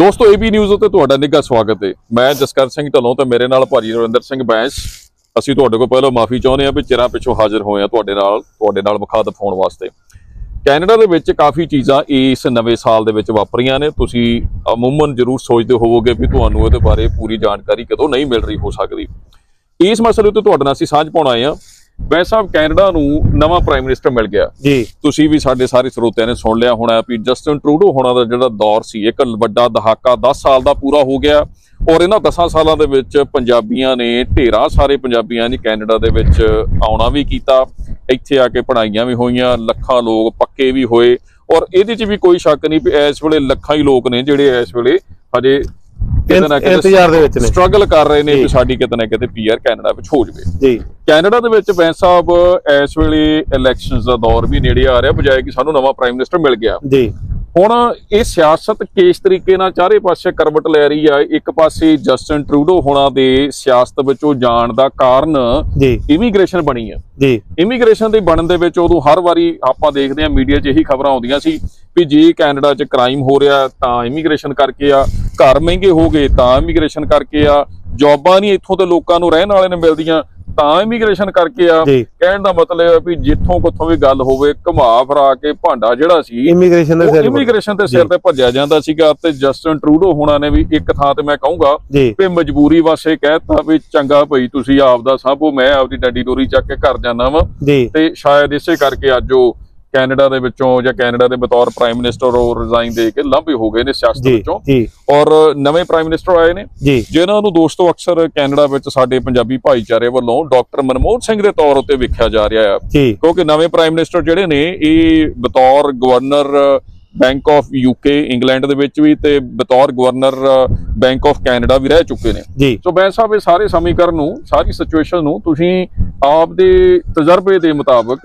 ਦੋਸਤੋ AB news ਉਤੇ ਤੁਹਾਡਾ ਨਿੱਘਾ ਸਵਾਗਤ ਹੈ। ਮੈਂ ਜਸਕਰ ਸਿੰਘ ਢੱਲੋਂ ਤੇ ਮੇਰੇ ਨਾਲ ਭਾਜੀ ਰਵਿੰਦਰ ਸਿੰਘ ਬੈਂਸ। ਅਸੀਂ ਤੁਹਾਡੇ ਕੋਲ ਪਹਿਲਾਂ ਮਾਫੀ ਚਾਹੁੰਦੇ ਹਾਂ ਵੀ ਚਿਰਾਂ ਪਿੱਛੋਂ ਹਾਜ਼ਰ ਹੋਏ ਹਾਂ ਤੁਹਾਡੇ ਨਾਲ ਤੁਹਾਡੇ ਨਾਲ ਵਿਖਾ ਹੋਣ ਵਾਸਤੇ। ਕੈਨੇਡਾ ਦੇ ਵਿੱਚ ਕਾਫੀ ਚੀਜ਼ਾਂ ਇਸ ਨਵੇਂ ਸਾਲ ਦੇ ਵਿੱਚ ਵਾਪਰੀਆਂ ਨੇ। ਤੁਸੀਂ ਅਮੂਮਨ ਜ਼ਰੂਰ ਸੋਚਦੇ ਹੋਵੋਗੇ ਵੀ ਤੁਹਾਨੂੰ ਇਹਦੇ ਬਾਰੇ ਪੂਰੀ ਜਾਣਕਾਰੀ ਕਦੋਂ ਨਹੀਂ ਮਿਲ ਰਹੀ ਹੋ ਸਕਦੀ। ਇਸ ਮਸਲੇ ਉੱਤੇ ਤੁਹਾਡੇ ਨਾਲ ਅਸੀਂ ਸਾਂਝ ਪਾਉਣ ਆਏ ਹਾਂ। ਬੈਂਸ ਸਾਹਿਬ ਕੈਨੇਡਾ ਨੂੰ ਨਵਾਂ ਪ੍ਰਾਈਮ ਮਿਨਿਸਟਰ ਮਿਲ ਗਿਆ। ਜੀ। ਤੁਸੀਂ ਵੀ ਸਾਡੇ ਸਾਰੇ ਸਰੋਤਿਆਂ ਨੇ ਸੁਣ ਲਿਆ ਹੋਣਾ ਵੀ ਜਸਟਨ ਟਰੂਡੋ ਹੋਣਾ ਦਾ ਜਿਹੜਾ ਦੌਰ ਸੀ ਇੱਕ ਵੱਡਾ ਦਹਾਕਾ 10 ਸਾਲ ਦਾ ਪੂਰਾ ਹੋ ਗਿਆ। ਔਰ ਇਹਨਾਂ 10 ਸਾਲਾਂ ਦੇ ਵਿੱਚ ਪੰਜਾਬੀਆਂ ਨੇ ਢੇਰਾਂ ਸਾਰੇ ਪੰਜਾਬੀਆਂ ਨੇ ਕੈਨੇਡਾ ਦੇ ਵਿੱਚ ਆਉਣਾ ਵੀ ਕੀਤਾ। ਇੱਥੇ ਆ ਕੇ ਪੜ੍ਹਾਈਆਂ ਵੀ ਹੋਈਆਂ ਲੱਖਾਂ ਲੋਕ ਪੱਕੇ ਵੀ ਹੋਏ। ਔਰ ਇਹਦੇ 'ਚ ਵੀ ਕੋਈ ਸ਼ੱਕ ਨਹੀਂ ਵੀ ਇਸ ਵੇਲੇ ਲੱਖਾਂ ਹੀ ਲੋਕ ਨੇ ਜਿਹੜੇ ਇਸ ਵੇਲੇ ਹਜੇ ਕਿਤੇ ਨਾ ਕਿਤੇ ਇੰਤਜ਼ਾਰ ਦੇ ਵਿੱਚ ਨੇ। ਸਟਰਗਲ ਕਰ ਰਹੇ ਨੇ। ਵੀ ਸਾਡੀ ਕਿਤੇ ਨਾ ਕਿਤੇ ਪੀਆਰ ਕੈਨੇਡਾ ਵਿੱਚ ਹੋ ਜਵੇ। ਜੀ। ਕੈਨੇਡਾ ਦੇ ਵਿੱਚ ਬੈਂਸ ਸਾਹਿਬ ਇਸ ਵੇਲੇ ਇਲੈਕਸ਼ਨਸ ਦਾ ਦੌਰ ਵੀ ਨੇੜੇ ਆ ਰਿਹਾ ਬਜਾਏ ਕਿ ਸਾਨੂੰ ਨਵਾਂ ਪ੍ਰਾਈਮ ਮਿਨਿਸਟਰ ਮਿਲ ਗਿਆ। ਜੀ। ਹੁਣ ਇਹ ਸਿਆਸਤ ਕਿਸ ਤਰੀਕੇ ਨਾਲ ਚਾਰੇ ਪਾਸੇ ਕਰਵਟ ਲੈ ਰਹੀ ਆ? ਇੱਕ ਪਾਸੇ ਜਸਟਨ ਟਰੂਡੋ ਹੋਣਾ ਦੇ ਸਿਆਸਤ ਵਿੱਚੋਂ ਜਾਣ ਦਾ ਕਾਰਨ ਇਮੀਗ੍ਰੇਸ਼ਨ ਬਣੀ ਆ। ਜੀ। ਇਮੀਗ੍ਰੇਸ਼ਨ ਦੇ ਬਣਨ ਦੇ ਵਿੱਚ ਉਦੋਂ ਹਰ ਵਾਰੀ ਆਪਾਂ ਦੇਖਦੇ ਆ ਮੀਡੀਆ 'ਚ ਇਹੀ ਖਬਰਾਂ ਆਉਂਦੀਆਂ ਸੀ ਵੀ ਜੇ ਕੈਨੇਡਾ 'ਚ ਕ੍ਰਾਈਮ ਹੋ ਰਿਹਾ ਤਾਂ ਇਮੀਗ੍ਰੇਸ਼ਨ ਕਰਕੇ ਆ। ਘਰ ਮਹਿੰਗੇ ਹੋ ਗਏ ਤਾਂ ਇਮੀਗ੍ਰੇਸ਼ਨ ਕਰਕੇ ਆ। ਜੌਬਾਂ ਨਹੀਂ ਇੱਥੋਂ ਦੇ ਲੋਕਾਂ ਨੂੰ ਰਹਿਣ ਵਾਲੇ ਨੇ ਮਿਲਦੀਆਂ। ਤਾਂ ਇਮੀਗ੍ਰੇਸ਼ਨ ਕਰਕੇ ਆ। ਕਹਿਣ ਦਾ ਮਤਲਬ ਹੈ ਵੀ ਜਿੱਥੋਂ ਕਿੱਥੋਂ ਵੀ ਗੱਲ ਹੋਵੇ ਘੁਮਾ ਫਰਾ ਕੇ ਭਾਂਡਾ ਜਿਹੜਾ ਸੀ ਇਮੀਗ੍ਰੇਸ਼ਨ ਦੇ ਸਿਰ ਇਮੀਗ੍ਰੇਸ਼ਨ ਦੇ ਸਿਰ। ਤੇ ਭੱਜਿਆ ਜਾਂਦਾ ਸੀਗਾ ਤੇ ਜਸਟਨ ਟਰੂਡੋ ਹੋਣਾ ਨੇ ਵੀ ਇੱਕ ਥਾਂ ਤੇ ਮੈਂ ਕਹੂੰਗਾ ਵੀ ਮਜਬੂਰੀ ਵਾਸਤੇ ਕਹਿਤਾ ਵੀ ਚੰਗਾ ਭਈ ਤੁਸੀਂ ਆਪਦਾ ਸਾਂਭੋ ਮੈਂ ਆਪਦੀ ਡੰਡੀ ਡੋਰੀ ਚੱਕ ਕੇ ਘਰ ਜਾਣਾ ਵਾ। ਤੇ ਸ਼ਾਇਦ ਇਸੇ ਕਰਕੇ ਅੱਜ ਉਹ ਕੈਨੇਡਾ ਦੇ ਵਿੱਚੋਂ ਜਾਂ ਕੈਨੇਡਾ ਦੇ ਬਤੌਰ ਪ੍ਰਾਈਮ ਮਿਨਿਸਟਰ ਉਹ ਰਿਜ਼ਾਈਨ ਦੇ ਕੇ ਲਾਂਭੇ ਹੋ ਗਏ ਨੇ ਸਿਆਸਤ ਵਿੱਚੋਂ। ਔਰ ਨਵੇਂ ਪ੍ਰਾਈਮ ਮਿਨਿਸਟਰ ਆਏ ਨੇ। ਜੀ। ਜਿਨ੍ਹਾਂ ਨੂੰ ਦੋਸਤੋ ਅਕਸਰ ਕੈਨੇਡਾ ਵਿੱਚ ਸਾਡੇ ਪੰਜਾਬੀ ਭਾਈਚਾਰੇ ਵੱਲੋਂ ਡਾਕਟਰ ਮਨਮੋਹਨ ਸਿੰਘ ਦੇ ਤੌਰ ਉੱਤੇ ਵੇਖਿਆ ਜਾ ਰਿਹਾ ਹੈ ਕਿਉਂਕਿ ਨਵੇਂ ਪ੍ਰਾਈਮ ਮਿਨਿਸਟਰ ਜਿਹੜੇ ਨੇ ਇਹ ਬਤੌਰ governor bank of UK England ਦੇ ਵਿੱਚ ਵੀ ਤੇ ਬਤੌਰ ਗਵਰਨਰ ਬੈਂਕ ਆਫ ਕੈਨੇਡਾ ਵੀ ਰਹਿ ਚੁੱਕੇ ਨੇ। ਸੋ ਬੈਂਸ ਸਾਹਿਬ ਇਹ ਸਾਰੇ ਸਮੀਕਰਨ ਨੂੰ ਸਾਰੀ ਸਿਚੁਏਸ਼ਨ ਨੂੰ ਤੁਸੀਂ ਆਪ ਦੇ ਤਜਰਬੇ ਦੇ ਮੁਤਾਬਕ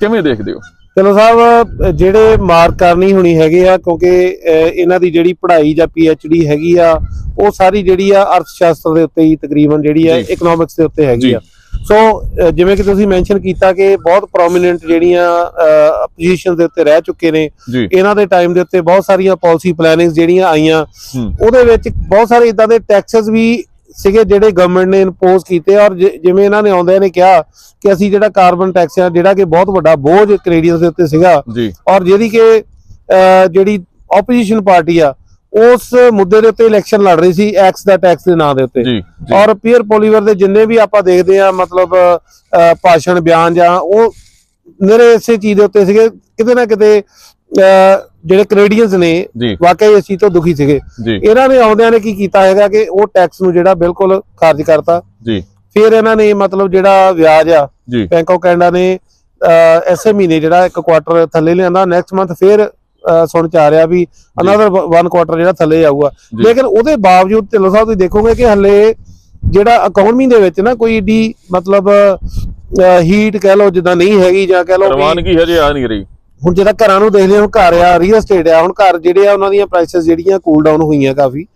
ਕਿਵੇਂ ਦੇਖਦੇ ਹੋ? ਚਲੋ ਸਾਹਿਬ ਜਿਹੜੇ ਮਾਰਕ ਕਰਨੀ ਹੋਣੀ ਹੈਗੇ ਆ ਕਿਉਂਕਿ ਇਹਨਾਂ ਦੀ ਜਿਹੜੀ ਪੜ੍ਹਾਈ ਜਾਂ ਡੀ ਹੈਗੀ ਆ ਉਹ ਸਾਰੀ ਜਿਹੜੀ ਆ ਅਰਥ ਸ਼ਾਸਤਰ ਦੇ ਉੱਤੇ ਹੀ ਤਕਰੀਬਨ ਜਿਹੜੀ ਆ। ਇਕਨੋਮਿਕਸ ਦੇ ਉੱਤੇ ਹੈਗੀ। ਆ ਸੋ ਜਿਵੇਂ ਕਿ ਤੁਸੀਂ ਮੈਂਸ਼ਨ ਕੀਤਾ ਕਿ ਬਹੁਤ ਪ੍ਰੋਮਿਨੈਂਟ ਜਿਹੜੀਆਂ ਪੋਜੀਸ਼ਨ ਦੇ ਉੱਤੇ ਰਹਿ ਚੁੱਕੇ ਨੇ ਇਹਨਾਂ ਦੇ ਟਾਈਮ ਦੇ ਉੱਤੇ ਬਹੁਤ ਸਾਰੀਆਂ ਪਾਲਿਸੀ ਪਲੈਨਿੰਗਸ ਜਿਹੜੀਆਂ ਆਈਆਂ ਉਹਦੇ ਵਿੱਚ ਬਹੁਤ ਸਾਰੇ ਇਦਾਂ ਦੇ ਟੈਕਸਸ ਵੀ ਸੀਗੇ ਜਿਹੜੇ ਗਵਰਨਮੈਂਟ ਨੇ ਇੰਪੋਜ਼ ਕੀਤੇ ਔਰ ਜਿਵੇਂ ਇਹਨਾਂ ਨੇ ਆਉਂਦਿਆਂ ਨੇ ਕਿਹਾ ਕਿ ਅਸੀਂ ਜਿਹੜਾ ਕਾਰਬਨ ਟੈਕਸ ਆ ਜਿਹੜਾ ਕਿ ਬਹੁਤ ਵੱਡਾ ਬੋਝ ਕੈਨੇਡੀਅਨਸ ਦੇ ਉੱਤੇ ਸੀਗਾ ਔਰ ਜਿਹਦੀ ਕਿ ਜਿਹੜੀ ਆਪੋਜੀਸ਼ਨ ਪਾਰਟੀ ਆ ਉਸ ਮੁੱਦੇ ਦੇ ਉੱਤੇ ਇਲੈਕਸ਼ਨ ਲੜ ਰਹੀ ਸੀ ਐਕਸ ਦਾ ਟੈਕਸ ਦੇ ਨਾਂ ਦੇ ਉੱਤੇ। ਔਰ ਪੀਅਰ ਪੋਲੀਵਰ ਦੇ ਜਿੰਨੇ ਵੀ ਆਪਾਂ ਦੇਖਦੇ ਆ ਮਤਲਬ ਭਾਸ਼ਣ ਬਿਆਨ ਜਾਂ ਉਹ ਨਿਰੇ ਇਸੇ ਚੀਜ਼ ਦੇ ਉੱਤੇ ਸੀਗੇ ਕਿਤੇ ਨਾ ਕਿਤੇ ਜਿਹੜੇ ਕੈਨੇਡੀਅਨਸ ਨੇ ਵਾਕਈ ਚੀਜ਼ ਤੋਂ ਦੁਖੀ ਸੀਗੇ। ਇਹਨਾਂ ਨੇ ਆਉਂਦਿਆਂ ਨੇ ਕੀ ਕੀਤਾ ਹੈਗਾ ਕਿ ਉਹ ਟੈਕਸ ਨੂੰ ਜਿਹੜਾ ਬਿਲਕੁਲ ਖਾਰਜ ਕਰਤਾ। ਜੀ। ਫਿਰ ਇਹਨਾਂ ਨੇ ਮਤਲਬ ਜਿਹੜਾ ਵਿਆਜ ਆ ਬੈਂਕ ਆਫ ਕੈਨੇਡਾ ਨੇ ਐਸੇ ਮਹੀਨੇ ਜਿਹੜਾ ਇੱਕ ਕੁਆਟਰ ਥੱਲੇ ਲਿਆਂਦਾ। ਨੈਕਸਟ ਮੰਥ ਫਿਰ ਸੁਣ ਚ ਆ ਰਿਹਾ ਵੀ ਅਨਦਰ ਵਨ ਕੁਆਟਰ ਜਿਹੜਾ ਥੱਲੇ ਆਊਗਾ। ਲੇਕਿਨ ਉਹਦੇ ਬਾਵਜੂਦ ਢਿੱਲੋਂ ਸਾਹਿਬ ਤੁਸੀਂ ਦੇਖੋਗੇ ਕਿ ਹੱਲੇ ਜਿਹੜਾ ਇਕਨੋਮੀ ਦੇ ਵਿੱਚ ਨਾ ਕੋਈ ਏਡੀ ਮਤਲਬ ਹੀਟ ਕਹਿ ਲਓ ਜਿੱਦਾਂ ਨਹੀਂ ਹੈਗੀ ਜਾਂ ਕਹਿ ਲਓ ਰਵਾਨਗੀ ਹਜੇ ਆ ਨਹੀਂ ਰਹੀ। ਹੁਣ ਜਿਹੜਾ ਘਰਾਂ ਨੂੰ ਦੇਖਦੇ ਹਾਂ ਘਰ ਆ ਰੀਅਲ ਏਸਟੇਟ ਆ ਹੁਣ ਘਰ ਜਿਹੜੇ ਆ ਉਹਨਾਂ ਦੀਆਂ ਪ੍ਰਾਈਸਸ ਜਿਹੜੀਆਂ ਕੂਲ ਡਾਊਨ ਹੋਈਆਂ ਕਾਫੀ।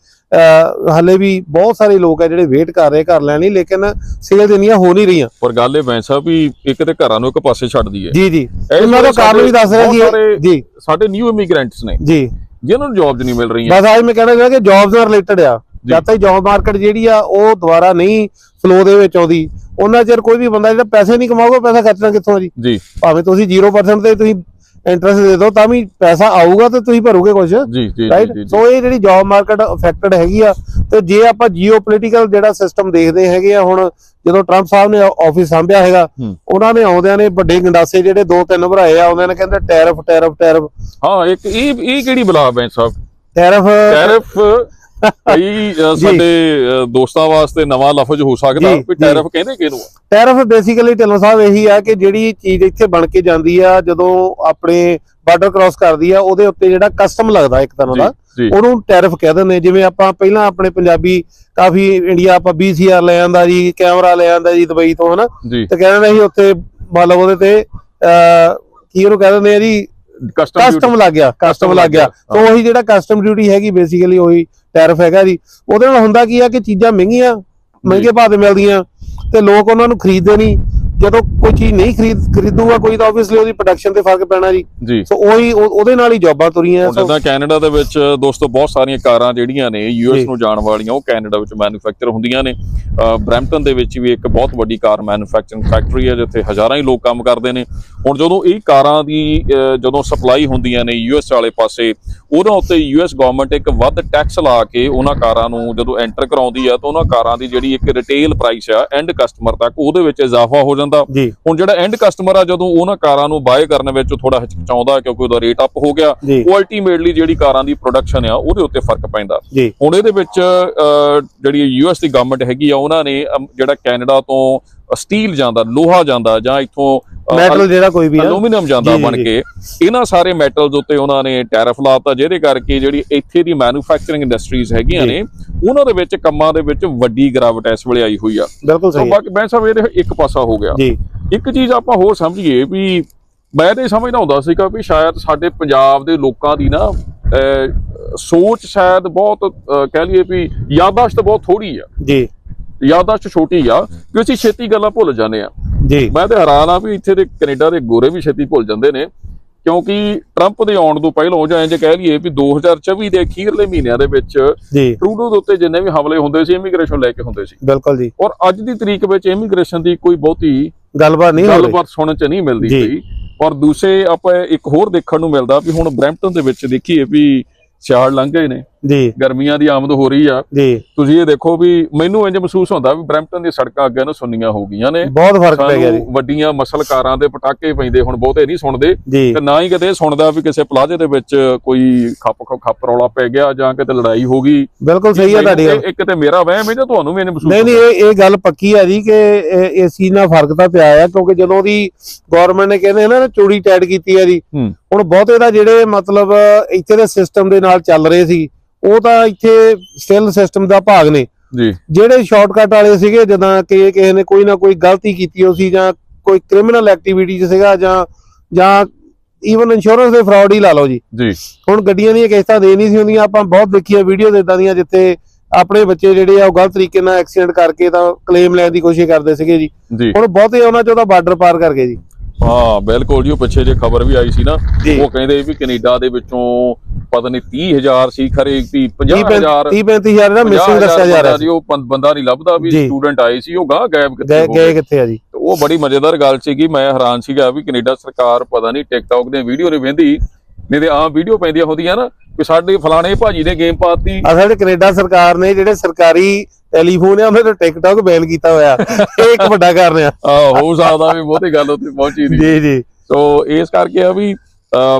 ਹਲੇ ਵੀ ਬਹੁਤ ਸਾਰੇ ਲੋਕ ਆ ਜਿਹੜੇ ਵੇਟ ਕਰ ਰਹੇ ਘਰ ਲੈਣ ਲਈ ਲੇਕਿਨ ਸੇਲ ਇੰਨੀਆਂ ਹੋ ਨਹੀਂ ਰਹੀਆਂ। ਪਰ ਗੱਲ ਇਹ ਸਾਹਿਬ ਵੀ ਇੱਕ ਤੇ ਘਰਾਂ ਨੂੰ ਇੱਕ ਪਾਸੇ ਛੱਡ ਦਈਏ ਜੀ ਜੀ। ਉਹਨਾਂ ਦਾ ਕਾਰਨ ਵੀ ਦੱਸ ਰਿਹਾ ਜੀ ਜੀ। ਸਾਡੇ ਨਿਊ ਇਮੀਗ੍ਰੈਂਟਸ ਨੇ ਜੀ। ਜਿਨ੍ਹਾਂ ਨੂੰ ਜੌਬਸ ਨਹੀਂ ਮਿਲ ਰਹੀਆਂ। ਬਸ ਅੱਜ ਮੈਂ ਕਹਿਣਾ ਚਾਹੁੰਦਾ ਕਿ ਜੌਬਸ ਨਾਲ ਰਿਲੇਟਡ ਆ। ਜੀ। ਜਦ ਤੱਕ ਜੌਬ ਮਾਰਕੀਟ ਜਿਹੜੀ ਆ ਉਹ ਦੁਬਾਰਾ ਨਹੀਂ ਫਲੋ ਦੇ ਵਿੱਚ ਆਉਂਦੀ। ਉਹਨਾਂ ਚਿਰ ਕੋਈ ਵੀ ਬੰਦਾ ਜਿਹੜਾ ਪੈਸੇ ਨਹੀਂ ਕਮਾਊਗਾ ਪੈਸਾ ਖਰਚਣਾ ਕਿੱਥੋਂ ਜੀ? ਜੀ। ਭਾਵੇਂ ਤੁਸੀਂ 0% ਤੇ ਤੁਸੀਂ ਇੰਟਰਸਟ ਦੇ ਦਿਓ ਤਾਂ ਵੀ ਪੈਸਾ ਆਊਗਾ ਤੇ ਤੁਸੀਂ ਭਰੋਗੇ ਕੁਝ ਜੀ ਸੋ ਇਹ ਜਿਹੜੀ ਜੌਬ ਮਾਰਕੀਟ ਅਫੈਕਟਡ ਹੈਗੀ ਆ ਤੇ ਜੇ ਆਪਾਂ ਜੀਓਪੋਲਿਟੀਕਲ ਜਿਹੜਾ ਸਿਸਟਮ ਦੇਖਦੇ ਹੈਗੇ ਆ ਹੁਣ ਜਦੋਂ ਟਰੰਪ ਸਾਹਿਬ ਨੇ ਆਫਿਸ ਸੰਭਿਆ ਹੈਗਾ। ਉਹਨਾਂ ਨੇ ਆਉਂਦਿਆਂ ਨੇ ਵੱਡੇ ਗੰਡਾਸੇ ਜਿਹੜੇ ਦੋ ਤਿੰਨ ਭਰਾਏ ਆ ਆਉਂਦਿਆਂ ਨੇ ਕਹਿੰਦੇ ਟੈਰਿਫ ਟੈਰਿਫ ਟੈਰਿਫ ਹਾਂ ਇੱਕ ਇਹ ਇਹ ਕਿਹੜੀ ਬਲਾ ਬੈਂਸ ਸਾਹਿਬ? ਟੈਰਿਫ ਟੈਰਿਫ ਕਈ। ਸਾਡੇ ਦੋਸਤਾਂ ਵਾਸਤੇ ਨਵਾਂ ਲਫ਼ਜ਼ ਹੋ ਸਕਦਾ ਵੀ। ਟੈਰਿਫ ਕਹਿੰਦੇ ਕਿਹਨੂੰ ਆ? ਟੈਰਿਫ ਬੇਸਿਕਲੀ ਢਿੱਲੋਂ ਸਾਹਿਬ ਇਹੀ ਆ ਕਿ ਜਿਹੜੀ ਚੀਜ਼ ਇੱਥੇ ਬਣ ਕੇ ਜਾਂਦੀ ਆ ਜਦੋਂ ਆਪਣੇ ਬਾਰਡਰ ਕ੍ਰਾਸ ਕਰਦੀ ਆ ਉਹਦੇ ਉੱਤੇ ਜਿਹੜਾ ਕਸਟਮ ਲੱਗਦਾ ਇੱਕ ਤਰ੍ਹਾਂ ਦਾ ਉਹਨੂੰ ਟੈਰਿਫ ਕਹਿ ਦਿੰਦੇ ਜਿਵੇਂ ਆਪਾਂ ਪਹਿਲਾਂ ਆਪਣੇ ਪੰਜਾਬੀ ਕਾਫੀ ਇੰਡੀਆ ਆਪਾਂ BCR ਲੈ ਆਂਦਾ ਜੀ ਕੈਮਰਾ ਲੈ ਆਂਦਾ ਜੀ ਦੁਬਈ ਤੋਂ ਹਨਾ ਤੇ ਕਹਿੰਦੇ ਨੇ ਜੀ ਉੱਥੇ ਮਤਲਬ ਉਹਦੇ ਤੇ ਕੀ ਉਹਨੂੰ ਕਹਿ ਦਿੰਦੇ ਆ ਜੀ ਕਸਟਮ ਲੱਗ ਗਿਆ ਕਸਟਮ ਲੱਗ ਗਿਆ। ਤਾਂ ਉਹੀ ਜਿਹੜਾ ਕਸਟਮ ਡਿਊਟੀ ਹੈਗੀ ਬੇਸਿਕਲੀ ਉਹੀ ਟੈਰਿਫ ਹੈਗਾ ਜੀ। ਉਹਦੇ ਨਾਲ ਹੁੰਦਾ ਕੀ ਆ ਕਿ ਚੀਜ਼ਾਂ ਮਹਿੰਗੀਆਂ ਮਹਿੰਗੇ ਭਾਅ ਤੇ ਮਿਲਦੀਆਂ ਤੇ ਲੋਕ ਉਹਨਾਂ ਨੂੰ ਖਰੀਦਦੇ ਨਹੀਂ। ਜਦੋਂ ਕੋਈ ਚੀਜ਼ ਨਹੀਂ ਖਰੀਦ ਖਰੀਦੂਗਾ ਕੋਈ ਤਾਂ ਆਬਵੀਅਸਲੀ ਉਹਦੀ ਪ੍ਰੋਡਕਸ਼ਨ ਤੇ ਫ਼ਰਕ ਪੈਣਾ ਜੀ। ਸੋ ਉਹੀ ਉਹ- ਉਹਦੇ ਨਾਲ ਹੀ ਜੌਬਾਂ ਤੁਰੀਆਂ ਸੋ ਜਿੱਦਾਂ ਕੈਨੇਡਾ ਦੇ ਵਿੱਚ ਦੋਸਤੋ ਬਹੁਤ ਸਾਰੀਆਂ ਕਾਰਾਂ ਜਿਹੜੀਆਂ ਨੇ ਯੂਐਸ। ਨੂੰ ਜਾਣ ਵਾਲੀਆਂ ਉਹ ਕੈਨੇਡਾ ਵਿੱਚ ਮੈਨੂਫੈਕਚਰ ਹੁੰਦੀਆਂ ਨੇ। ਬ੍ਰੈਂਪਟਨ ਦੇ ਵਿੱਚ ਵੀ ਇੱਕ ਬਹੁਤ ਵੱਡੀ ਕਾਰ ਮੈਨੂਫੈਕਚਰਿੰਗ ਫੈਕਟਰੀ ਹੈ ਜਿੱਥੇ ਹਜ਼ਾਰਾਂ ਹੀ ਲੋਕ ਕੰਮ ਕਰਦੇ ਨੇ। ਹੁਣ ਜਦੋਂ ਇਹ ਕਾਰਾਂ ਦੀ ਜਦੋਂ ਸਪਲਾਈ ਹੁੰਦੀਆਂ ਨੇ ਯੂਐਸ ਵਾਲੇ ਪਾਸੇ ਉਹਨਾਂ ਉੱਤੇ ਯੂਐਸ ਗਵਰਨਮੈਂਟ ਇੱਕ ਵੱਧ ਟੈਕਸ ਲਾ ਕੇ ਉਹਨਾਂ ਕਾਰਾਂ ਨੂੰ ਜਦੋਂ ਐਂਟਰ ਕਰਾਉਂਦੀ ਆ ਤਾਂ ਉਹਨਾਂ ਕਾਰਾਂ ਦੀ ਜਿਹੜੀ ਇੱਕ ਰਿਟੇਲ ਪ੍ਰਾਈਸ ਆ ਐਂਡ ਕਸਟਮਰ ਤੱਕ ਉਹਦੇ ਵਿੱਚ ਇਜ਼ਾਫਾ ਹੋ ਜਾਂਦਾ ਜੀ। ਹੁਣ ਜਿਹੜਾ ਐਂਡ ਕਸਟਮਰ ਆ ਜਦੋਂ ਉਹਨਾਂ ਕਾਰਾਂ ਨੂੰ ਬਾਏ ਕਰਨ ਵਿੱਚ ਥੋੜਾ ਹਿਚਕਿਚਾਉਂਦਾ ਕਿਉਂਕਿ ਉਹਦਾ ਰੇਟ ਅਪ ਹੋ ਗਿਆ ਉਹ ਅਲਟੀਮੇਟਲੀ ਜਿਹੜੀ ਕਾਰਾਂ ਦੀ ਪ੍ਰੋਡਕਸ਼ਨ ਆ ਉਹਦੇ ਉੱਤੇ ਫ਼ਰਕ ਪੈਂਦਾ। ਹੁਣ ਇਹਦੇ ਵਿੱਚ ਜਿਹੜੀ ਯੂਐਸ ਦੀ ਗਵਰਨਮੈਂਟ ਹੈਗੀ ਆ ਉਹਨਾਂ ਨੇ ਜਿਹੜਾ ਕੈਨੇਡਾ ਤੋਂ ਸਟੀਲ ਜਾਂਦਾ ਲੋਹਾ ਜਾਂਦਾ ਜਾਂ ਇੱਥੋਂ ਮੈਟਲ ਜਿਹੜਾ ਕੋਈ ਵੀ ਐਲੂਮੀਨੀਅਮ ਜਾਂਦਾ ਬਣ। ਕੇ। ਇਹਨਾਂ ਸਾਰੇ ਮੈਟਲਸ ਉੱਤੇ ਉਹਨਾਂ ਨੇ ਟੈਰਿਫ ਲਾਤਾ ਜਿਹਦੇ ਕਰਕੇ ਜਿਹੜੀ ਇੱਥੇ ਦੀ ਮੈਨੂਫੈਕਚਰਿੰਗ ਇੰਡਸਟਰੀਜ਼ ਹੈਗੀਆਂ। ਨੇ ਉਹਨਾਂ ਦੇ ਵਿੱਚ ਕੰਮਾਂ ਦੇ ਵਿੱਚ ਵੱਡੀ ਗਿਰਾਵਟ ਇਸ ਵੇਲੇ ਆਈ ਹੋਈ ਆ। ਬਿਲਕੁਲ ਸਹੀ। ਬਾਕੀ ਮੈਂ ਸਾਹਿਬ ਇਹਦੇ ਇੱਕ ਪਾਸਾ ਹੋ ਗਿਆ। ਜੀ। ਇੱਕ ਚੀਜ਼ ਆਪਾਂ ਹੋਰ ਸਮਝੀਏ ਵੀ ਮੈਂ ਤੇ ਸਮਝਦਾ ਹੁੰਦਾ ਸੀਗਾ ਵੀ ਸ਼ਾਇਦ ਸਾਡੇ ਪੰਜਾਬ ਦੇ ਲੋਕਾਂ ਦੀ ਨਾ ਸੋਚ ਸ਼ਾਇਦ ਬਹੁਤ ਕਹਿ ਲਈਏ ਵੀ ਯਾਦਾਸ਼ਤ ਬਹੁਤ ਥੋੜੀ ਆ। ਜੀ। ਯਾਦਾਸ਼ਤ ਛੋਟੀ ਆ ਕਿ ਅਸੀਂ ਛੇਤੀ ਗੱਲਾਂ ਭੁੱਲ ਜਾਂਦੇ ਆ। ਜੀ। ਮੈਂ ਤੇ ਹੈਰਾਨ ਆ ਵੀ ਇੱਥੇ ਦੇ ਕੈਨੇਡਾ ਦੇ ਗੋਰੇ ਵੀ ਛੇਤੀ ਭੁੱਲ ਜਾਂਦੇ ਨੇ ਕਿਉਂਕਿ ਟਰੰਪ ਦੇ ਆਉਣ ਤੋਂ ਪਹਿਲਾਂ ਜਾਂ ਇੰਜ ਕਹਿ ਲਈਏ ਵੀ 2024 ਦੇ ਅਖੀਰਲੇ ਮਹੀਨਿਆਂ ਦੇ ਵਿੱਚ ਜੀ। ਟਰੂਡੋ ਦੇ ਉੱਤੇ ਜਿੰਨੇ ਵੀ ਹਮਲੇ ਹੁੰਦੇ ਸੀ ਇਮੀਗ੍ਰੇਸ਼ਨ ਲੈ ਕੇ ਹੁੰਦੇ ਸੀ। ਬਿਲਕੁਲ ਜੀ। ਔਰ ਅੱਜ ਦੀ ਤਰੀਕ ਵਿੱਚ ਇਮੀਗ੍ਰੇਸ਼ਨ ਦੀ ਕੋਈ ਬਹੁਤੀ ਗੱਲਬਾਤ ਨਹੀਂ ਹੋ ਗੱਲਬਾਤ ਸੁਣਨ ਚ ਨਹੀਂ ਮਿਲਦੀ ਜੀ। ਪਈ। ਪਰ ਦੂਸਰੇ ਆਪਾਂ ਇੱਕ ਹੋਰ ਦੇਖਣ ਨੂੰ ਮਿਲਦਾ ਵੀ ਹੁਣ ਬ੍ਰੈਂਪਟਨ ਦੇ ਵਿੱਚ ਦੇਖੀਏ ਵੀ ਸਿਆਲ ਲੰਘ ਗਏ ਨੇ। ਜੀ। ਗਰਮੀਆਂ ਦੀ ਆਮਦ ਹੋ ਰਹੀ ਆ। ਜੀ। ਤੁਸੀਂ ਇਹ ਦੇਖੋ ਵੀ ਮੈਨੂੰ ਇੰਜ ਮਹਿਸੂਸ ਹੁੰਦਾ ਵੀ ਬ੍ਰੈਂਪਟਨ ਦੀਆਂ ਸੜਕਾਂ ਅੱਗੇ ਨਾ ਸੁੰਨੀਆਂ ਹੋ ਗਈਆਂ ਨੇ। ਬਹੁਤ ਫ਼ਰਕ ਪੈ ਗਿਆ ਜੀ। ਵੱਡੀਆਂ ਮਸਲ ਕਾਰਾਂ ਦੇ ਪਟਾਕੇ ਪੈਂਦੇ ਹੁਣ ਬਹੁਤੇ ਨਹੀਂ ਸੁਣਦੇ। ਤੇ ਨਾ ਹੀ ਕਦੇ ਸੁਣਦਾ ਵੀ ਕਿਸੇ ਪਲਾਜ਼ੇ ਦੇ ਵਿੱਚ ਕੋਈ ਖੱਪ ਖੱਪ ਰੌਲਾ ਪੈ ਗਿਆ ਜਾਂ ਕਿਤੇ ਲੜਾਈ ਹੋ ਗਈ। ਬਿਲਕੁਲ ਸਹੀ ਹੈ ਤੁਹਾਡੀ ਇੱਕ ਤੇ ਮੇਰਾ ਵਹਿਮ ਹੈ ਜਾਂ ਤੁਹਾਨੂੰ ਵੀ ਇਹਨੇ ਮਹਿਸੂਸ ਨਹੀਂ ਨਹੀਂ ਇਹ ਇਹ ਗੱਲ ਪੱਕੀ ਹੈ ਜੀ ਕਿ ਚੀਜ਼ ਨਾਲ ਫ਼ਰਕ ਤਾਂ ਪਿਆ ਆ ਕਿਉਂਕਿ ਜਦੋਂ ਦੀ ਗਵਰਨਮੈਂਟ ਨੇ ਕਹਿੰਦੇ ਨਾ ਚੂੜੀ ਟੈਟ ਕੀਤੀ ਹੈ ਜੀ ਹੂੰ। ਹੁਣ ਬਹੁਤੇ ਦਾ ਜਿਹੜੇ ਮਤਲਬ ਇੱਥੇ ਦੇ ਸਿਸਟਮ ਦੇ ਨਾਲ ਚੱਲ ਰਹੇ ਸੀ ਉਹ ਤਾਂ ਇੱਥੇ ਸਟਿਲ ਸਿਸਟਮ ਦਾ ਭਾਗ ਨੇ। ਜੀ। ਜਿਹੜੇ ਸ਼ਾਰਟਕਟ ਵਾਲੇ ਸੀਗੇ ਜਦੋਂ ਕਿ ਕਿਸੇ ਨੇ ਕੋਈ ਨਾ ਕੋਈ ਗਲਤੀ ਕੀਤੀ ਹੋ ਸੀ ਜਾਂ ਕੋਈ ਕ੍ਰਿਮੀਨਲ ਐਕਟੀਵਿਟੀ 'ਚ ਸੀਗਾ ਜਾਂ ਜਾਂ ਈਵਨ ਇੰਸ਼ੋਰੈਂਸ ਦੇ ਫਰਾਡ ਹੀ ਲਾ ਲਓ ਜੀ। ਜੀ। ਹੁਣ ਗੱਡੀਆਂ ਦੀਆਂ ਕਿਸ਼ਤਾਂ ਦੇ ਨਹੀਂ ਸੀ ਹੁੰਦੀਆਂ ਆਪਾਂ ਬਹੁਤ ਦੇਖੀਆਂ ਵੀਡੀਓਜ਼ ਇਦਾਂ ਦੀਆਂ ਜਿੱਥੇ ਆਪਣੇ ਬੱਚੇ ਜਿਹੜੇ ਆ ਉਹ ਗਲਤ ਤਰੀਕੇ ਨਾਲ ਐਕਸੀਡੈਂਟ ਕਰਕੇ ਤਾਂ ਕਲੇਮ ਲੈਣ ਦੀ ਕੋਸ਼ਿਸ਼ ਕਰਦੇ ਸੀਗੇ ਜੀ। ਹੁਣ ਬਹੁਤੇ ਉਹਨਾਂ ਚੋਂ ਤਾਂ ਬਾਰਡਰ ਪਾਰ ਕਰ ਗਏ ਜੀ। ਹਾਂ ਬਿਲਕੁਲ ਜੀ ਉਹ ਪਿੱਛੇ ਜੇ ਖਬਰ ਵੀ ਆਈ ਸੀ ਨਾ। ਉਹ ਕਹਿੰਦੇ ਵੀ ਕੈਨੇਡਾ ਦੇ ਵਿੱਚੋਂ ਪਤਾ ਨਹੀਂ 30000 ਸੀ ਖਰੇ ਵੀ 50000 30 35000 ਦਾ ਮਿਸਿੰਗ ਦੱਸਿਆ ਜਾ ਰਿਹਾ ਸੀ। ਉਹ ਬੰਦਾ ਨਹੀਂ ਲੱਭਦਾ ਵੀ। ਸਟੂਡੈਂਟ ਆਏ ਸੀ ਉਹ ਗਾਹ ਗਾਇਬ ਕਿੱਥੇ ਗਏ ਹੋ ਗਏ। ਗਏ ਕਿੱਥੇ ਆ ਜੀ? ਉਹ ਬੜੀ ਮਜ਼ੇਦਾਰ ਗੱਲ ਸੀਗੀ ਮੈਂ ਹੈਰਾਨ ਸੀਗਾ ਵੀ ਕੈਨੇਡਾ ਸਰਕਾਰ ਪਤਾ ਨਹੀਂ ਟਿਕਟੌਕ ਦੀਆਂ ਵੀਡੀਓ ਨਹੀਂ ਵੇਂਦੀ ਨਹੀਂ ਤੇ ਆਮ ਵੀਡੀਓ ਪੈਂਦੀਆਂ ਹੁੰਦੀਆਂ ਨਾ ਕਿ ਸਾਡੇ ਫਲਾਣੇ ਭਾਜੀ ਨੇ ਗੇਮ ਪਾਤੀ। ਅਸਲ ਕੈਨੇਡਾ ਸਰਕਾਰ ਨੇ ਜਿਹੜੇ ਸਰਕਾਰੀ ਟੈਲੀਫੋਨ ਆ ਉਹਨਾਂ ਤੇ ਟਿਕਟੌਕ ਬੈਨ ਕੀਤਾ ਹੋਇਆ। ਇਹ ਇੱਕ ਵੱਡਾ ਕਾਰਨ ਆ। ਆ ਹੋ ਸਕਦਾ ਵੀ ਬਹੁਤੀ ਗੱਲ ਉੱਥੇ ਪਹੁੰਚੀ ਨਹੀਂ। ਜੀ ਜੀ। ਸੋ ਇਸ ਕਰਕੇ ਆ ਵੀ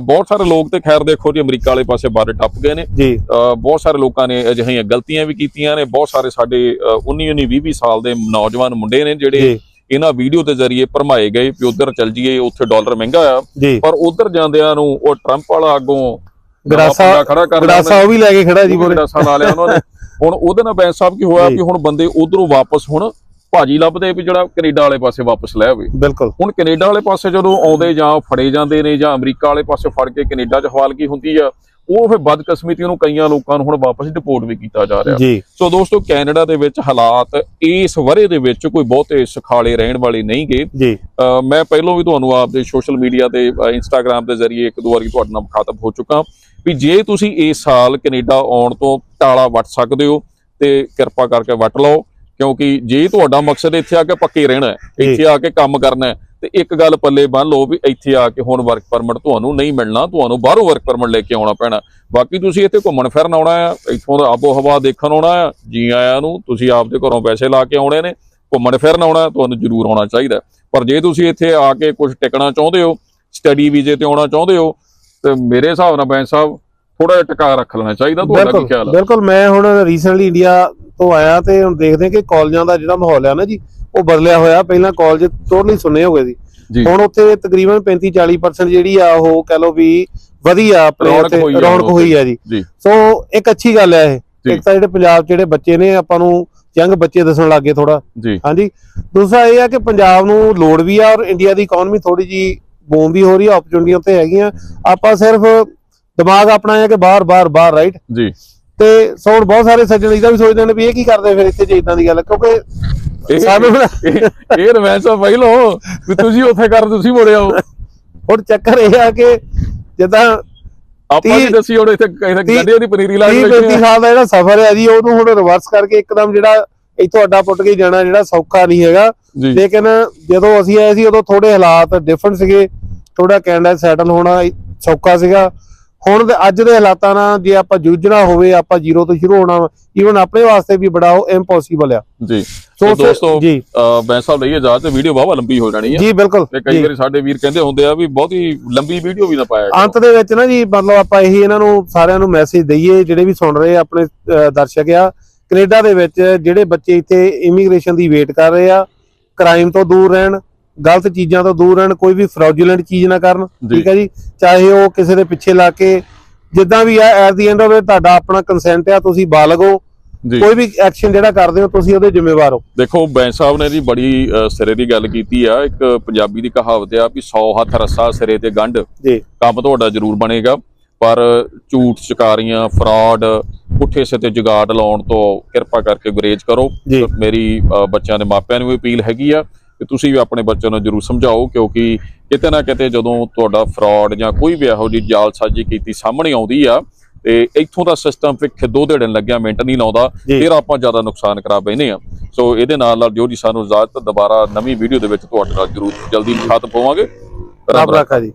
ਬਹੁਤ ਸਾਰੇ ਲੋਕ ਤੇ ਖੈਰ ਦੇਖੋ ਜੀ ਅਮਰੀਕਾ ਵਾਲੇ ਪਾਸੇ ਬਾਰੇ ਟੱਪ ਗਏ ਨੇ। ਜੀ। ਬਹੁਤ ਸਾਰੇ ਲੋਕਾਂ ਨੇ ਅਜਿਹੀਆਂ ਗਲਤੀਆਂ ਵੀ ਕੀਤੀਆਂ ਨੇ। ਬਹੁਤ ਸਾਰੇ ਸਾਡੇ 19 19 20 20 ਸਾਲ ਦੇ ਨੌਜਵਾਨ ਮੁੰਡੇ ਨੇ ਜਿਹੜੇ ਇਹਨਾਂ ਵੀਡੀਓ ਦੇ ਜ਼ਰੀਏ ਭਰਮਾਏ ਗਏ ਵੀ ਉਧਰ ਚੱਲ ਜੀਏ ਉੱਥੇ ਡਾਲਰ ਮਹਿੰਗਾ ਆ। ਪਰ ਉਧਰ ਜਾਂਦਿਆਂ ਨੂੰ ਉਹ ਟਰੰਪ ਵਾਲਾ ਅੱਗੋਂ ਪੰਗਾ ਖੜਾ ਕਰ ਗੜਾਸਾ ਉਹ ਵੀ ਲੈ ਕੇ ਖੜਾ ਜੀ ਬੋਲੇ। ਗੜਾਸਾ ਲਾ ਲਿਆ ਉਹਨਾਂ ਨੇ। ਹੁਣ ਉਹਦੇ ਨਾਲ ਬੈਂਸ ਸਾਹਿਬ ਕੀ ਹੋਇਆ। ਵੀ ਹੁਣ ਬੰਦੇ ਉਧਰੋਂ ਵਾਪਸ ਹੁਣ ਭਾਜੀ ਲੱਭਦੇ ਵੀ ਜਿਹੜਾ ਕੈਨੇਡਾ ਵਾਲੇ ਪਾਸੇ ਵਾਪਸ ਲੈ ਆਵੇ। ਬਿਲਕੁਲ। ਹੁਣ ਕੈਨੇਡਾ ਵਾਲੇ ਪਾਸੇ ਜਦੋਂ ਆਉਂਦੇ ਜਾਂ ਫੜੇ ਜਾਂਦੇ ਨੇ ਜਾਂ ਅਮਰੀਕਾ ਵਾਲੇ ਪਾਸੇ ਫੜ ਕੇ ਕੈਨੇਡਾ 'ਚ ਹਵਾਲਗੀ ਹੁੰਦੀ ਆ ਉਹ ਫਿਰ ਬਦਕਿਸਮਤੀ ਨੂੰ ਕਈਆਂ ਲੋਕਾਂ ਨੂੰ ਹੁਣ ਵਾਪਸ ਡਿਪੋਰਟ ਵੀ ਕੀਤਾ ਜਾ ਰਿਹਾ। ਸੋ ਦੋਸਤੋ ਕੈਨੇਡਾ ਦੇ ਵਿੱਚ ਹਾਲਾਤ ਇਸ ਵਰੇ ਦੇ ਵਿੱਚ ਕੋਈ ਬਹੁਤੇ ਸੁਖਾਲੇ ਰਹਿਣ ਵਾਲੇ ਨਹੀਂ ਗੇ ਜੀ। ਅਹ ਮੈਂ ਪਹਿਲਾਂ ਵੀ ਤੁਹਾਨੂੰ ਆਪਦੇ ਸੋਸ਼ਲ ਮੀਡੀਆ ਤੇ ਇੰਸਟਾਗ੍ਰam ਦੇ ਜ਼ਰੀਏ ਇੱਕ ਦੋ ਵਾਰੀ ਤੁਹਾਡੇ ਨਾਲ ਮੁਖਾਤਬ ਹੋ ਚੁੱਕਾ ਵੀ ਜੇ ਤੁਸੀਂ ਇਸ ਸਾਲ ਕੈਨੇਡਾ ਆਉਣ ਤੋਂ ਟਾਲਾ ਵੱਟ ਸਕਦੇ ਹੋ ਤੇ ਕਿਰਪਾ ਕਰਕੇ ਵੱਟ ਲਓ। ਕਿਉਂਕਿ ਜੇ ਤੁਹਾਡਾ ਮਕਸਦ ਇੱਥੇ ਆ ਕੇ ਪੱਕੇ ਰਹਿਣਾ। ਇੱਥੇ ਆ ਕੇ ਕੰਮ ਕਰਨਾ ਤੇ ਇੱਕ ਗੱਲ ਪੱਲੇ ਬੰਨ ਲਓ ਵੀ ਇੱਥੇ ਆ ਕੇ ਹੁਣ ਵਰਕ ਪਰਮਿਟ ਤੁਹਾਨੂੰ ਨਹੀਂ ਮਿਲਣਾ ਤੁਹਾਨੂੰ ਬਾਹਰੋਂ ਵਰਕ ਪਰਮਿਟ ਲੈ ਕੇ ਆਉਣਾ ਪੈਣਾ ਬਾਕੀ ਤੁਸੀਂ ਇੱਥੇ ਘੁੰਮਣ ਫਿਰਨ ਆਉਣਾ ਆ ਇੱਥੋਂ ਦਾ ਆਬੋ ਹਵਾ ਦੇਖਣ ਆਉਣਾ ਆ ਜੀ ਆਇਆਂ ਨੂੰ ਤੁਸੀਂ ਆਪਦੇ ਘਰੋਂ ਪੈਸੇ ਲਾ ਕੇ ਆਉਣੇ ਨੇ ਘੁੰਮਣ ਫਿਰਨ ਆਉਣਾ ਤੁਹਾਨੂੰ ਜ਼ਰੂਰ ਆਉਣਾ ਚਾਹੀਦਾ। ਪਰ ਜੇ ਤੁਸੀਂ ਇੱਥੇ ਆ ਕੇ ਕੁਝ ਟਿਕਣਾ ਚਾਹੁੰਦੇ ਹੋ ਸਟੱਡੀ ਵੀਜ਼ੇ ਤੇ ਆਉਣਾ ਚਾਹੁੰਦੇ ਹੋ ਤੇ ਮੇਰੇ ਹਿਸਾਬ ਨਾਲ ਬੈਂਸ ਸਾਹਿਬ ਥੋੜਾ ਜਿਹਾ ਟਿਕਾ ਰੱਖ ਲੈਣਾ ਚਾਹੀਦਾ ਤੁਹਾਡਾ ਕੀ ਖਿਆਲ ਹੈ ਬਿਲਕੁਲ ਮੈਂ ਹੁਣ ਰੀਸੈਂਟਲੀ ਇੰਡੀਆ ਤੋਂ ਆਇਆ ਤੇ ਹੁਣ ਦੇਖਦੇ ਕਿ ਕਾਲਜਾਂ ਦਾ ਜਿਹੜਾ ਮਾਹੌਲ ਆ ਨਾ ਜੀ ਉਹ ਬਦਲਿਆ ਹੋਇਆ। ਪਹਿਲਾਂ ਕਾਲਜ ਟੋਟਲੀ ਸੁੰਨੇ ਹੋ ਗਏ ਸੀ। ਹੁਣ ਉੱਥੇ ਤਕਰੀਬਨ 35 40% ਜਿਹੜੀ ਆ ਉਹ ਕਹ ਲਓ ਵੀ ਵਧੀਆ ਆਪਣੇ ਰੌਣਕ ਉੱਥੇ ਹੋਈ ਆ ਰੌਣਕ ਉੱਥੇ। ਹੋਈ ਆ ਜੀ। ਸੋ ਇੱਕ ਅੱਛੀ ਗੱਲ ਹੈ ਇਹ। ਇੱਕ ਤਾਂ ਜਿਹੜੇ ਪੰਜਾਬ ਜਿਹੜੇ ਬੱਚੇ ਨੇ ਆਪਾਂ ਨੂੰ ਯੰਗ ਬੱਚੇ ਦੱਸਣ ਲੱਗੇ ਥੋੜਾ ਹਾਂਜੀ। ਦੂਸਰਾ ਇਹ ਆ ਕਿ ਪੰਜਾਬ ਨੂੰ ਲੋੜ ਵੀ ਆ ਔਰ ਇੰਡੀਆ ਦੀ ਇਕਨੋਮੀ ਥੋੜੀ ਜੀ ਬੂਮ ਵੀ ਹੋ ਰਹੀ ਆ ਓਪਰਚੁਨਿਟੀਆਂ ਉੱਤੇ ਹੈਗੀਆਂ। ਆਪਾਂ ਸਿਰਫ ਦਿਮਾਗ ਆਪਣਾ ਹੈ ਕਿ ਬਾਹਰ ਬਾਹਰ ਬਾਹਰ ਰਾਈਟ ਜੀ। ਤੇ ਸੋ ਹੁਣ ਬਹੁਤ ਸਾਰੇ ਸੱਜਣ ਇਹਦਾ ਵੀ ਸੋਚਦੇ ਨੇ ਵੀ ਇਹ ਕੀ ਕਰਦੇ ਫਿਰ ਇੱਥੇ ਜੇ ਇਦਾਂ ਦੀ ਗੱਲ। ਕਿਉਂਕਿ ਇਹ- ਸਾਨੂੰ ਇਹ ਆ ਪਹਿਲੋਂ ਵੀ ਤੁਸੀਂ ਉੱਥੇ ਕਰ ਤੁਸੀਂ ਮੁੜਿਆ ਹੋ ਹੁਣ ਚੱਕਰ ਇਹ ਆ ਕਿ ਜਿੱਦਾਂ ਆਪਾਂ ਵੀ ਦੱਸੀ ਹੁਣ ਇੱਥੇ ਗੱਡੀਆਂ ਦੀ ਪਨੀਰੀ ਲਾ 30 ਕੇ ਬੈਠੇ 35 ਆ। ਸਾਲ ਦਾ ਜਿਹੜਾ ਸਫ਼ਰ ਹੈ ਜੀ ਉਹਨੂੰ ਹੁਣ ਰਿਵਰਸ ਕਰਕੇ ਇੱਕਦਮ ਜਿਹੜਾ ਇੱਥੋਂ ਅੱਡਾ ਪੁੱਟ ਕੇ ਜਾਣਾ ਜਿਹੜਾ ਸੌਖਾ ਨਹੀਂ ਹੈਗਾ ਲੇਕਿਨ ਜਦੋਂ ਅਸੀਂ ਆਏ ਸੀ ਉਦੋਂ ਥੋੜੇ ਹਾਲਾਤ ਡਿਫਰੈਂਟ ਸੀਗੇ ਥੋੜਾ ਕੈਨੇਡਾ ਸੈਟਲ ਹੋਣਾ ਸੌਖਾ ਸੀਗਾ ਹੁਣ ਦੇ ਅੱਜ ਦੇ ਹਾਲਾਤਾਂ ਨਾਲ ਜੇ ਆਪਾਂ ਜੂਝਣਾ ਹੋਵੇ ਆਪਾਂ ਜ਼ੀਰੋ ਤੋਂ ਸ਼ੁਰੂ ਹੋਣਾ ਈਵਨ ਆਪਣੇ ਵਾਸਤੇ ਵੀ ਬੜਾ ਉਹ ਇੰਪੋਸੀਬਲ ਆ। ਜੀ। ਸੋ ਦੋਸਤੋ ਜੀ। ਬੈਂਸ ਸਾਹਿਬ ਲਈ ਇਜਾਜ਼ਤ ਵੀਡੀਓ ਬਹੁਤ ਲੰਬੀ ਹੋ ਜਾਣੀ ਹੈ ਜੀ ਬਿਲਕੁਲ। ਤੇ ਕਈ। ਵਾਰੀ ਸਾਡੇ ਵੀਰ ਕਹਿੰਦੇ ਹੁੰਦੇ ਆ ਵੀ ਬਹੁਤੀ ਲੰਬੀ ਵੀਡੀਓ ਵੀ ਨਾ ਪਾਇਆ। ਅੰਤ ਦੇ ਵਿੱਚ ਨਾ ਜੀ ਮਤਲਬ ਆਪਾਂ ਇਹੀ ਇਹਨਾਂ ਨੂੰ ਸਾਰਿਆਂ ਨੂੰ ਮੈਸੇਜ ਦਈਏ ਜਿਹੜੇ ਵੀ ਸੁਣ ਰਹੇ ਆਪਣੇ ਦਰਸ਼ਕ ਆ। ਕੈਨੇਡਾ ਦੇ ਵਿੱਚ ਜਿਹੜੇ ਬੱਚੇ ਇੱਥੇ ਇਮੀਗ੍ਰੇਸ਼ਨ ਦੀ ਵੇਟ ਕਰ ਰਹੇ ਆ ਕ੍ਰਾਈਮ ਤੋਂ ਦੂਰ ਰਹਿਣ ਗਲਤ ਚੀਜ਼ਾਂ ਤੋਂ ਦੂਰ ਰਹਿਣ ਕੋਈ ਵੀ ਫਰਾਡੂਲੈਂਟ ਚੀਜ਼ ਨਾ ਕਰਨ। ਠੀਕ ਹੈ ਜੀ? ਚਾਹੇ ਉਹ ਕਿਸੇ ਦੇ ਪਿੱਛੇ ਲਾ ਕੇ ਜਿੱਦਾਂ ਵੀ ਆ ਐਟ ਦੀ ਐਂਡ ਆਫ ਤੁਹਾਡਾ ਆਪਣਾ ਕੰਸੈਂਟ ਆ ਤੁਸੀਂ ਬਾਲਗ ਹੋ। ਕੋਈ ਵੀ ਐਕਸ਼ਨ ਜਿਹੜਾ ਕਰਦੇ ਹੋ ਤੁਸੀਂ ਉਹਦੇ ਜ਼ਿੰਮੇਵਾਰ ਹੋ। ਦੇਖੋ ਬੈਂਸ ਸਾਹਿਬ ਨੇ ਜੀ ਬੜੀ ਸਿਰੇ ਦੀ ਗੱਲ ਕੀਤੀ ਆ। ਇੱਕ ਪੰਜਾਬੀ ਦੀ ਕਹਾਵਤ ਆ ਵੀ 100 ਹੱਥ ਰੱਸਾ ਸਿਰੇ ਤੇ ਗੰਢ। ਜੀ। ਕੰਮ ਤੁਹਾਡਾ ਜ਼ਰੂਰ ਬਣੇਗਾ। ਪਰ ਝੂਠ ਚਕਾਰੀਆਂ ਫਰਾਡ ਪੁੱਠੇ ਸਿੱਧੇ ਜੁਗਾੜ ਲਾਉਣ ਤੋਂ ਕਿਰਪਾ ਕਰਕੇ ਗੁਰੇਜ਼ ਕਰੋ। ਮੇਰੀ ਬੱਚਿਆਂ ਦੇ ਮਾਪਿਆਂ ਨੂੰ ਵੀ ਅਪੀਲ ਹੈਗੀ ਆ। ਕਿ ਤੁਸੀਂ ਵੀ ਆਪਣੇ ਬੱਚਿਆਂ ਨੂੰ ਜ਼ਰੂਰ ਸਮਝਾਓ ਕਿਉਂਕਿ ਕਿਤੇ ਨਾ ਕਿਤੇ ਜਦੋਂ ਤੁਹਾਡਾ ਫਰਾਡ ਜਾਂ ਕੋਈ ਵੀ ਇਹੋ ਜਿਹੀ ਜਾਲਸਾਜ਼ੀ ਕੀਤੀ ਸਾਹਮਣੇ ਆਉਂਦੀ ਆ ਤੇ ਇੱਥੋਂ ਦਾ ਸਿਸਟਮ ਫਿਰ ਖਿੱਦੋ ਦੇੜਨ ਲੱਗਿਆ ਮਿੰਟ ਨਹੀਂ ਲਾਉਂਦਾ ਜੀ। ਫਿਰ ਆਪਾਂ ਜ਼ਿਆਦਾ ਨੁਕਸਾਨ ਕਰਾ ਬੈਨੇ ਆ। ਸੋ ਇਹਦੇ ਨਾਲ ਨਾਲ ਜੋ ਜੀ ਸਾਨੂੰ ਇਜਾਜ਼ਤ ਦੁਬਾਰਾ ਨਵੀਂ ਵੀਡੀਓ ਦੇ ਵਿੱਚ ਤੁਹਾਡੇ ਨਾਲ ਜ਼ਰੂਰ ਜਲਦੀ ਖਾਤ ਪਾਵਾਂਗੇ। ਰੱਬ ਰੱਖਾ ਜੀ।